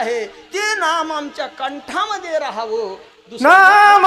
आहे. ते नाम आमच्या कंठामध्ये राहावं. दुसरं नाम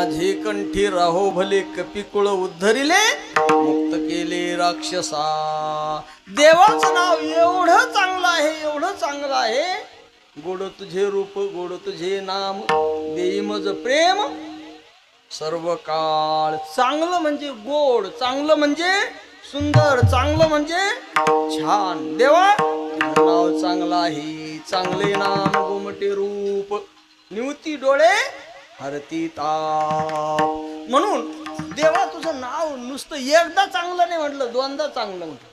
माझे कंठी राहो भले कपिकुळ उद्धरिले मुक्त केले राक्षसा. देवाचं नाव एवढं चांगलं आहे एवढं चांगलं आहे. गोड तुझे रूप गोड तुझे नाम देई मज प्रेम. सर्व काळ चांगलं म्हणजे गोड चांगलं म्हणजे सुंदर चांगलं म्हणजे छान. देवा नाव चांगलं आहे. चांगले नाम गोमटे रूप. निवती डोळे हरती ताप म्हणून देवा तुझं नाव नुसतं एकदा चांगलं नाही म्हटलं दोनदा चांगलं म्हटलं.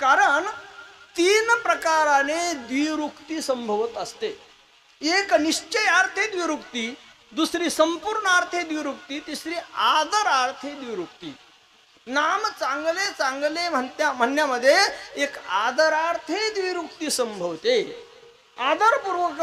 कारण तीन प्रकाराने द्विरुक्ती संभवत असते. एक निश्चय अर्थे द्विरुक्ती दुसरी संपूर्ण अर्थे द्विरुक्ती तिसरी आदर अर्थे द्विरुक्ती. नाम चांगले चांगले म्हणत्या म्हणण्यामध्ये एक आदरार्थे द्विरुक्ती संभवते. आदरपूर्वक